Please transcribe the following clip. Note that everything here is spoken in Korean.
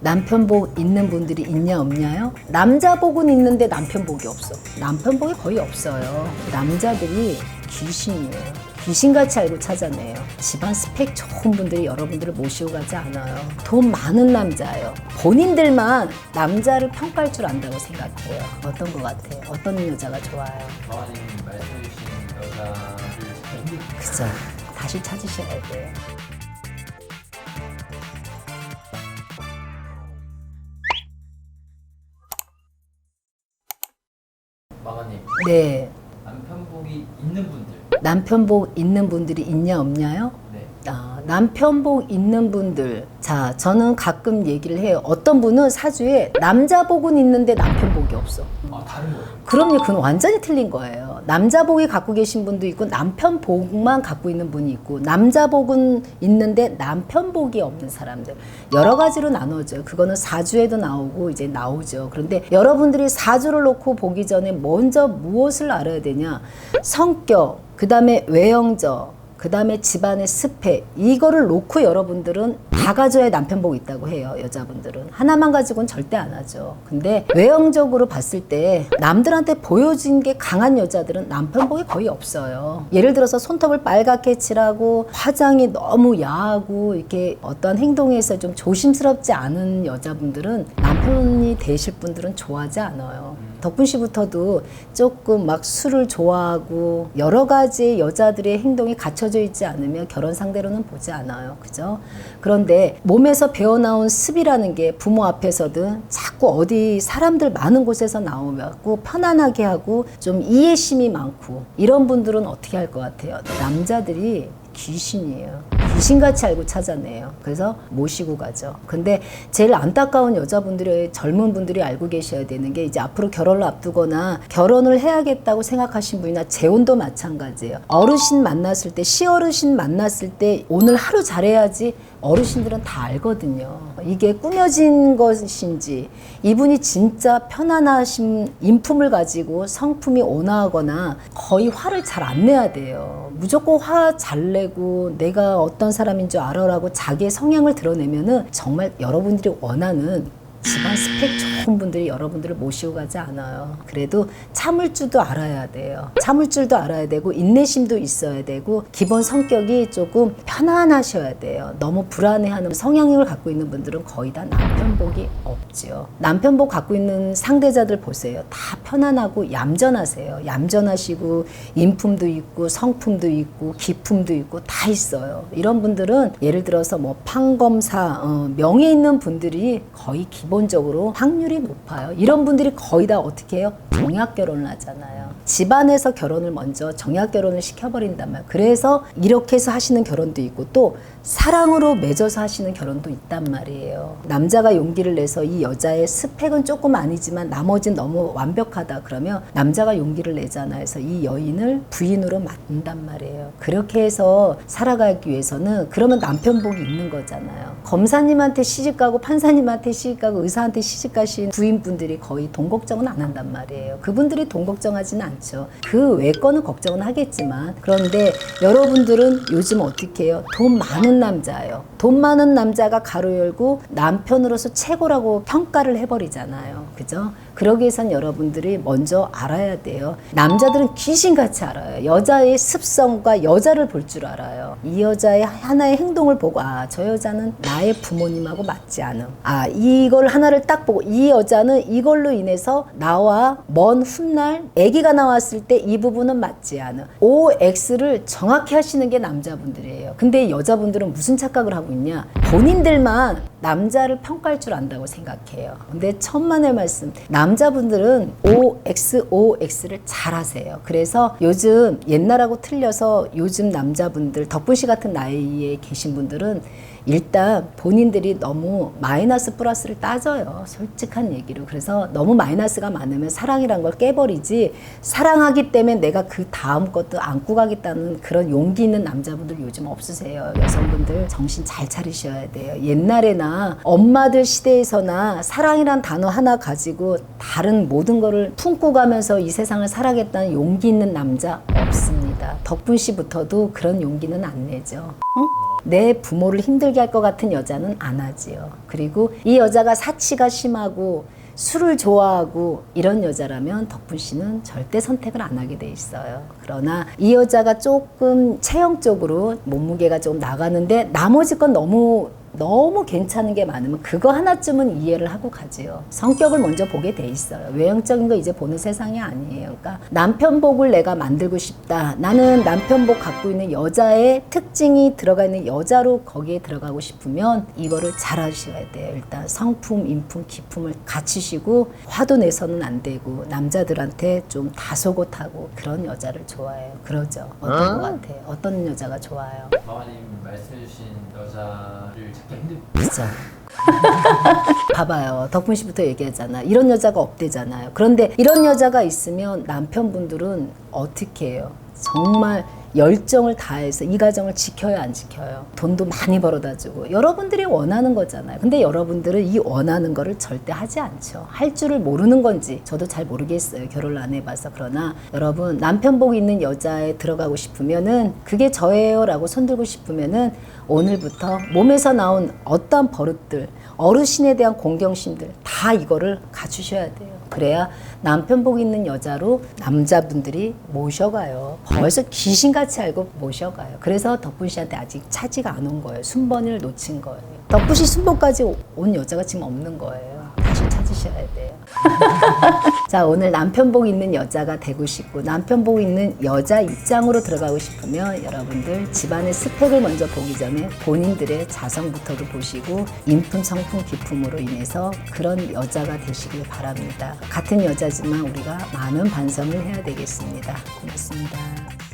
남편 복 있는 분들이 있냐 없냐요? 남자 복은 있는데 남편 복이 없어. 남편 복이 거의 없어요. 남자들이 귀신이에요. 귀신같이 알고 찾아내요. 집안 스펙 좋은 분들이 여러분들을 모시고 가지 않아요. 돈 많은 남자예요. 본인들만 남자를 평가할 줄 안다고 생각해요. 어떤 것 같아요? 어떤 여자가 좋아요? 마마님 말씀해주신 여자를 그죠? 다시 찾으셔야 돼요. 마마님 네. 남편복이 있는 분들 남편 복 있는 분들이 있냐 없냐요? 네 아, 남편 복 있는 분들. 자, 저는 가끔 얘기를 해요. 어떤 분은 사주에 남자 복은 있는데 남편 복이 없어. 아 다른 거예요? 그럼요, 그건 완전히 틀린 거예요. 남자 복이 갖고 계신 분도 있고, 남편 복만 갖고 있는 분이 있고, 남자 복은 있는데 남편 복이 없는 사람들. 여러 가지로 나눠져요. 그거는 사주에도 나오고, 이제 나오죠. 그런데 여러분들이 사주를 놓고 보기 전에 먼저 무엇을 알아야 되냐? 성격, 그 다음에 외형적, 그 다음에 집안의 스펙 이거를 놓고 여러분들은 다 가져야 남편 복 있다고 해요 여자분들은. 하나만 가지고는 절대 안 하죠. 근데 외형적으로 봤을 때 남들한테 보여진 게 강한 여자들은 남편 복이 거의 없어요. 예를 들어서 손톱을 빨갛게 칠하고 화장이 너무 야하고 이렇게 어떤 행동에서 좀 조심스럽지 않은 여자분들은 남편이 되실 분들은 좋아하지 않아요. 덕분 씨부터도 조금 막 술을 좋아하고 여러 가지 여자들의 행동이 갖춰 져 있지 않으면 결혼 상대로는 보지 않아요. 그죠? 그런데 몸에서 배어나온 습이라는 게 부모 앞에서든 자꾸 어디 사람들 많은 곳에서 나오고 편안하게 하고 좀 이해심이 많고 이런 분들은 어떻게 할 것 같아요? 남자들이 귀신이에요. 귀신같이 알고 찾아내요. 그래서 모시고 가죠. 근데 제일 안타까운 여자분들이 젊은 분들이 알고 계셔야 되는 게 이제 앞으로 결혼을 앞두거나 결혼을 해야겠다고 생각하신 분이나 재혼도 마찬가지예요. 어르신 만났을 때 시어르신 만났을 때 오늘 하루 잘해야지 어르신들은 다 알거든요. 이게 꾸며진 것인지 이분이 진짜 편안하신 인품을 가지고 성품이 온화하거나 거의 화를 잘 안 내야 돼요. 무조건 화 잘 내고 내가 어떤 사람인 줄 알아라고 자기의 성향을 드러내면은 정말 여러분들이 원하는 집안 스펙 좋은 분들이 여러분들을 모시고 가지 않아요. 그래도 참을 줄도 알아야 돼요. 참을 줄도 알아야 되고 인내심도 있어야 되고 기본 성격이 조금 편안하셔야 돼요. 너무 불안해하는 성향을 갖고 있는 분들은 거의 다 남편복이 없지요. 남편복 갖고 있는 상대자들 보세요. 다 편안하고 얌전하세요. 얌전하시고 인품도 있고 성품도 있고 기품도 있고 다 있어요. 이런 분들은 예를 들어서 뭐 판검사 어, 명예 있는 분들이 거의 기 본적으로 확률이 높아요. 이런 분들이 거의 다 어떻게 해요? 정약 결혼을 하잖아요. 집안에서 결혼을 먼저 정약 결혼을 시켜버린단 말이에요. 그래서 이렇게 해서 하시는 결혼도 있고 또 사랑으로 맺어서 하시는 결혼도 있단 말이에요. 남자가 용기를 내서 이 여자의 스펙은 조금 아니지만 나머지는 너무 완벽하다 그러면 남자가 용기를 내잖아요. 그래서 이 여인을 부인으로 만든단 말이에요. 그렇게 해서 살아가기 위해서는 그러면 남편복이 있는 거잖아요. 검사님한테 시집가고 판사님한테 시집가고 의사한테 시집가신 부인분들이 거의 돈 걱정은 안 한단 말이에요. 그분들이 돈 걱정하지는 않죠. 그 외 거는 걱정은 하겠지만 그런데 여러분들은 요즘 어떻게 해요? 돈 많은 남자예요. 돈 많은 남자가 가로 열고 남편으로서 최고라고 평가를 해버리잖아요. 그죠? 그러기 위해선 여러분들이 먼저 알아야 돼요. 남자들은 귀신같이 알아요. 여자의 습성과 여자를 볼 줄 알아요. 이 여자의 하나의 행동을 보고 아, 저 여자는 나의 부모님하고 맞지 않음. 아, 이걸 하나를 딱 보고 이 여자는 이걸로 인해서 나와 먼 훗날 아기가 나왔을 때 이 부분은 맞지 않음. OX를 정확히 하시는 게 남자분들이에요. 근데 여자분들은 무슨 착각을 하고 있냐? 본인들만 남자를 평가할 줄 안다고 생각해요. 근데 천만의 말씀. 남 자분들은 OX, OX를 잘 하세요. 그래서 요즘 옛날하고 틀려서 요즘 남자분들, 덕분 씨 같은 나이에 계신 분들은 일단 본인들이 너무 마이너스 플러스를 따져요. 솔직한 얘기로. 그래서 너무 마이너스가 많으면 사랑이란 걸 깨버리지 사랑하기 때문에 내가 그 다음 것도 안고 가겠다는 그런 용기 있는 남자분들 요즘 없으세요. 여성분들 정신 잘 차리셔야 돼요. 옛날에나 엄마들 시대에서나 사랑이란 단어 하나 가지고 다른 모든 거를 품고 가면서 이 세상을 살아겠다는 용기 있는 남자 없습니다. 덕분 씨부터도 그런 용기는 안 내죠. 어? 내 부모를 힘들게 할 것 같은 여자는 안 하지요. 그리고 이 여자가 사치가 심하고 술을 좋아하고 이런 여자라면 덕분 씨는 절대 선택을 안 하게 돼 있어요. 그러나 이 여자가 조금 체형적으로 몸무게가 좀 나가는데 나머지 건 너무 너무 괜찮은 게 많으면 그거 하나쯤은 이해를 하고 가지요. 성격을 먼저 보게 돼 있어요. 외형적인 거 이제 보는 세상이 아니에요. 그러니까 남편 복을 내가 만들고 싶다. 나는 남편 복 갖고 있는 여자의 특징이 들어가 있는 여자로 거기에 들어가고 싶으면 이거를 잘 하셔야 돼요. 일단 성품, 인품, 기품을 갖추시고 화도 내서는 안 되고 남자들한테 좀 다소곳하고 그런 여자를 좋아해요. 그러죠. 어떤 것 같아요? 어떤 여자가 좋아요? 마마님 말씀해주신 여자를 찾기. 그죠. 봐봐요. 덕분 씨부터 얘기하잖아. 이런 여자가 없대잖아요. 그런데 이런 여자가 있으면 남편분들은 어떻게 해요? 정말 열정을 다해서 이 가정을 지켜야 안 지켜요. 돈도 많이 벌어다 주고 여러분들이 원하는 거잖아요. 근데 여러분들은 이 원하는 거를 절대 하지 않죠. 할 줄을 모르는 건지 저도 잘 모르겠어요. 결혼을 안 해봐서 그러나 여러분 남편 복 있는 여자에 들어가고 싶으면은 그게 저예요 라고 손들고 싶으면은 오늘부터 몸에서 나온 어떠한 버릇들 어르신에 대한 공경심들 다 이거를 갖추셔야 돼요. 그래야 남편 복 있는 여자로 남자분들이 모셔가요. 벌써 귀신같이 알고 모셔가요. 그래서 덕분 씨한테 아직 차지가 안 온 거예요. 순번을 놓친 거예요. 덕분 씨 순번까지 온 여자가 지금 없는 거예요. 찾으셔야 돼요. 자, 오늘 남편 복 있는 여자가 되고 싶고 남편 복 있는 여자 입장으로 들어가고 싶으면 여러분들 집안의 스펙을 먼저 보기 전에 본인들의 자성부터도 보시고 인품, 성품, 기품으로 인해서 그런 여자가 되시길 바랍니다. 같은 여자지만 우리가 많은 반성을 해야 되겠습니다. 고맙습니다.